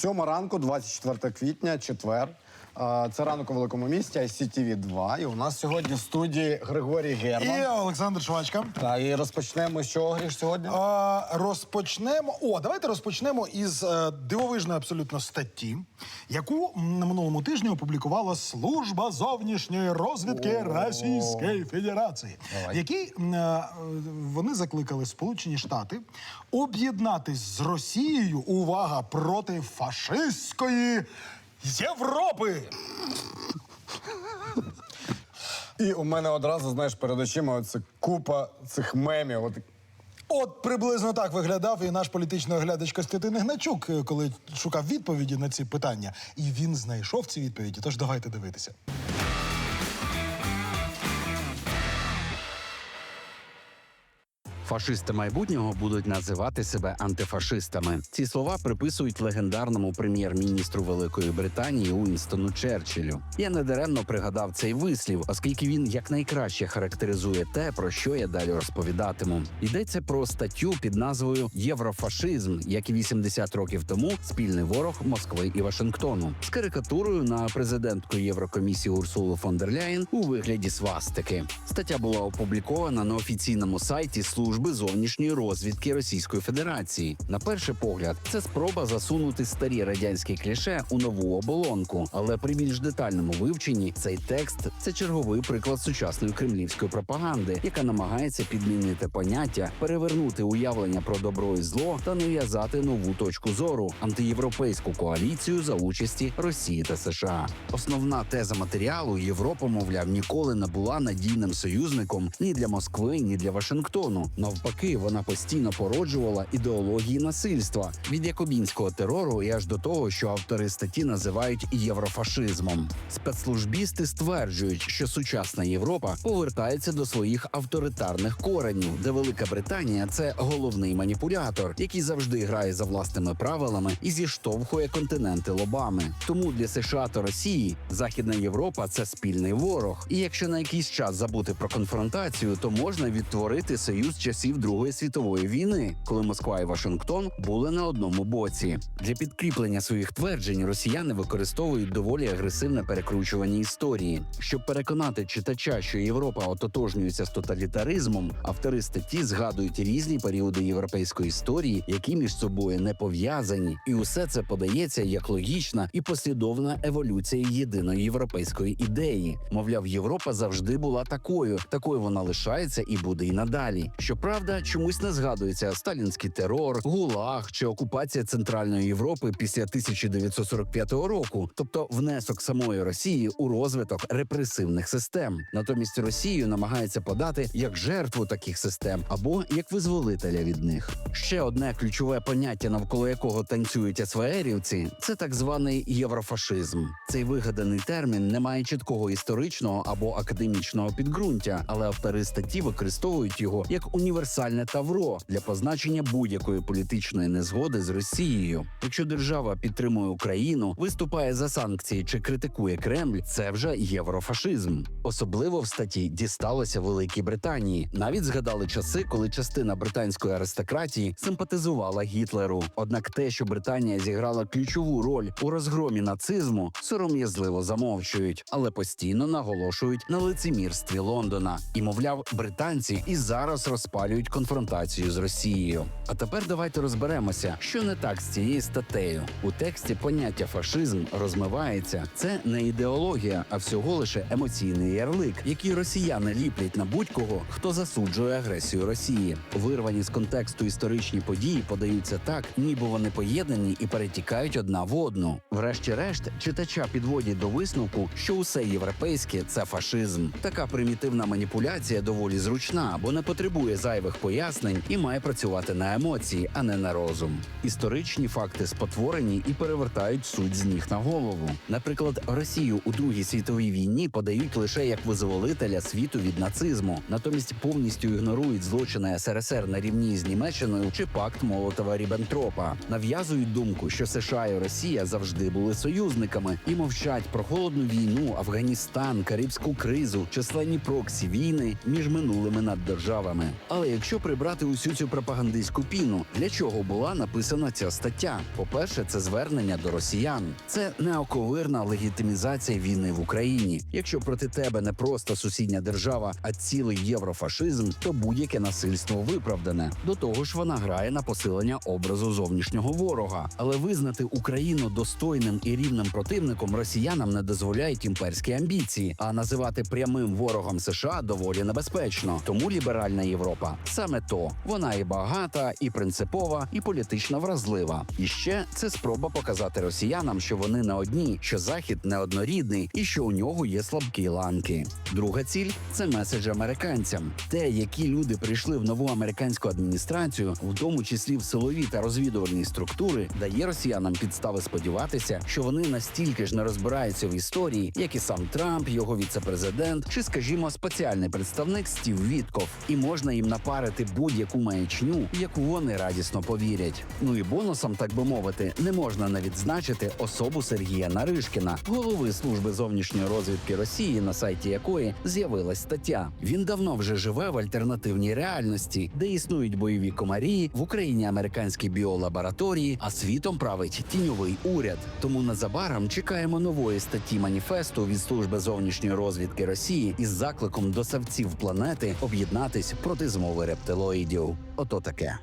Сьома ранку, 24 квітня, четвер. Е, Це ранок у великому місті, ICTV 2. І у нас сьогодні в студії Григорій Герман. І Олександр Швачка. Та, і розпочнемо з чого Гріш сьогодні? А, розпочнемо. О, давайте розпочнемо із е, дивовижної абсолютно статті, яку на минулому тижні опублікувала служба зовнішньої розвідки Російської Федерації, в якій м, е, вони закликали Сполучені Штати об'єднатись з Росією. Увага проти фашистської Європи. І у мене одразу, знаєш, перед очима оце купа цих мемів. От От приблизно так виглядав і наш політичний оглядач Костянтин Гначук, е, коли шукав відповіді на ці питання. І він знайшов ці відповіді. Тож давайте дивитися. Фашисти майбутнього будуть називати себе антифашистами. Ці слова приписують легендарному прем'єр-міністру Великої Британії Уінстону Черчиллю. Я недаремно пригадав цей вислів, оскільки він якнайкраще характеризує те, про що я далі розповідатиму. Йдеться про статтю під назвою Єврофашизм, як і 80 років тому спільний ворог Москви і Вашингтону, з карикатурою на президентку Єврокомісії Урсулу фон дер Ляєн у вигляді свастики. Стаття була опублікована на офіційному сайті служби зовнішньої розвідки Російської Федерації. На перший погляд, це спроба засунути старі радянські кліше у нову оболонку. Але при більш детальному вивченні цей текст це черговий приклад сучасної кремлівської пропаганди, яка намагається підмінити поняття, перевернути уявлення про добро і зло та нав'язати нову точку зору антиєвропейську коаліцію за участі Росії та США. Основна теза матеріалу Європа, мовляв, ніколи не була надійним союзником ні для Москви, ні для Вашингтону. Навпаки, вона постійно породжувала ідеології насильства від якобінського терору і аж до того, що автори статті називають єврофашизмом. Спецслужбісти стверджують, що сучасна Європа повертається до своїх авторитарних коренів, де Велика Британія це головний маніпулятор, який завжди грає за власними правилами і зіштовхує континенти лобами. Тому для США та Росії Західна Європа це спільний ворог. І якщо на якийсь час забути про конфронтацію, то можна відтворити союз часів Другої світової війни, коли Москва і Вашингтон були на одному боці. Для підкріплення своїх тверджень росіяни використовують доволі агресивне перекручування історії, щоб переконати читача, що Європа ототожнюється з тоталітаризмом. Автори статті згадують різні періоди європейської історії, які між собою не пов'язані, і усе це подається як логічна і послідовна еволюція єдиної європейської ідеї. Мовляв, Європа завжди була такою, такою вона лишається і буде й надалі. Щоправда, чомусь не згадується сталінський терор, гулаг чи окупація Центральної Європи після 1945 року, тобто внесок самої Росії у розвиток репресивних систем. Натомість Росію намагається подати як жертву таких систем або як визволителя від них. Ще одне ключове поняття, навколо якого танцюють СВРівці, це так званий єврофашизм. Цей вигаданий термін не має чіткого історичного або академічного підґрунтя, але автори статті використовують його як універсальне тавро для позначення будь-якої політичної незгоди з Росією. Якщо держава підтримує Україну, виступає за санкції чи критикує Кремль, це вже єврофашизм. Особливо в статті дісталося Великій Британії. Навіть згадали часи, коли частина британської аристократії симпатизувала Гітлеру. Однак те, що Британія зіграла ключову роль у розгромі нацизму, сором'язливо замовчують, але постійно наголошують на лицемірстві Лондона. І мовляв, британці і зараз розпалюють конфронтацію з Росією. А тепер давайте розберемося, що не так з цією статтею. У тексті поняття фашизм розмивається. Це не ідеологія, а всього лише емоційний ярлик, який росіяни ліплять на будь-кого, хто засуджує агресію Росії. Вирвані з контексту історичні події подаються так, ніби вони поєднані і перетікають одна в одну. Врешті-решт, читача підводять до висновку, що усе європейське це фашизм. Така примітивна маніпуляція доволі зручна, бо не потребує зайвих пояснень і має працювати на емоції, а не на розум. Історичні факти спотворені і перевертають суть з ніг на голову. Наприклад, Росію у Другій світовій війні подають лише як визволителя світу від нацизму, натомість повністю ігнорують злочини СРСР на рівні з Німеччиною чи пакт Молотова Ріббентропа. Нав'язують думку, що США і Росія завжди були союзниками і мовчать про холодну війну, Афганістан, Карибську кризу, численні проксі війни між минулими наддержавами. Але якщо прибрати усю цю пропагандистську піну, для чого була написана ця стаття? По-перше, це звернення до росіян. Це неоковирна легітимізація війни в Україні. Якщо проти тебе не просто сусідня держава, а цілий єврофашизм, то будь-яке насильство виправдане. До того ж, вона грає на посилення образу зовнішнього ворога. Але визнати Україну достойним і рівним противником росіянам не дозволяють імперські амбіції, а називати прямим ворогом США доволі небезпечно. Тому ліберальна Європа саме то вона і багата, і принципова, і політично вразлива. І ще це спроба показати росіянам, що вони не одні, що захід неоднорідний і що у нього є слабкі ланки. Друга ціль це меседж американцям. Те, які люди прийшли в нову американську адміністрацію, в тому числі в силові та розвідувальні структури, дає росіянам підстави сподіватися, що вони настільки ж не розбираються в історії, як і сам Трамп, його віцепрезидент, чи, скажімо, спеціальний представник Стів Вітков, і можна їм напарити будь-яку маячню, яку вони радісно повірять. Ну і бонусом, так би мовити, не можна не відзначити особу Сергія Наришкіна, голови служби зовнішньої розвідки Росії, на сайті якої з'явилась стаття. Він давно вже живе в альтернативній реальності, де існують бойові комарі, в Україні американські біолабораторії, а світом править тіньовий уряд. Тому незабаром чекаємо нової статті маніфесту від служби зовнішньої розвідки Росії із закликом до савців планети об'єднатись проти змови рептилоїдів. Ото таке.